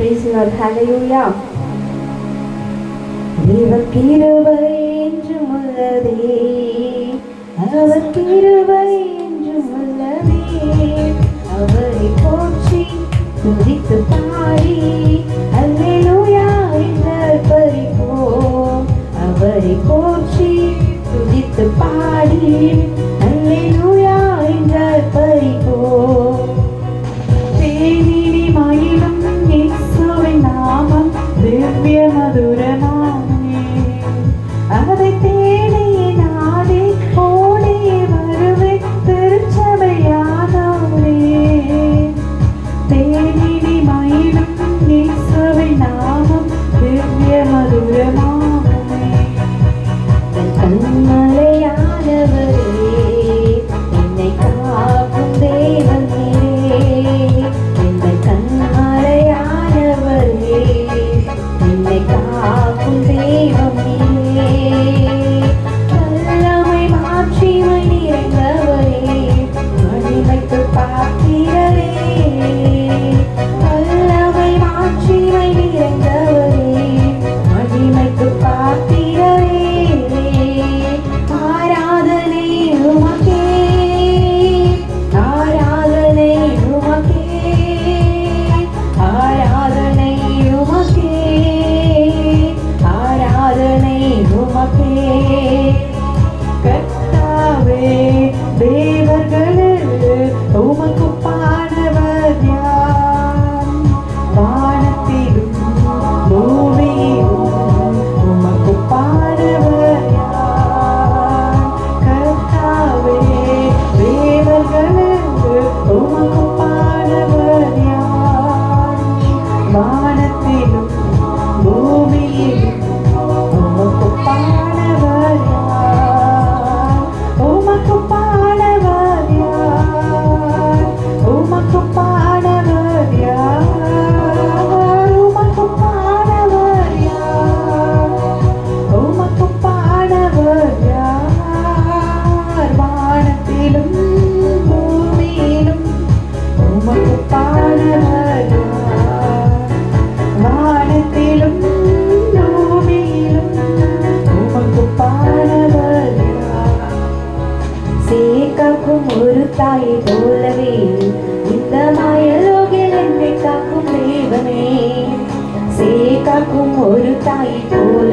Praise the Lord. Hallelujah. தேவன் கிருபை என்றும் உள்ளதே அவர் கிருபை என்றும் உள்ளதே அவரை போற்றி துதித்து பாடி வானத்திலும் பூமியிலும் உமக்கு பாட போலவே இந்த மாயலோகில் என்னை காக்கும் தேவனே. சே காக்கும் ஒரு தாய் போல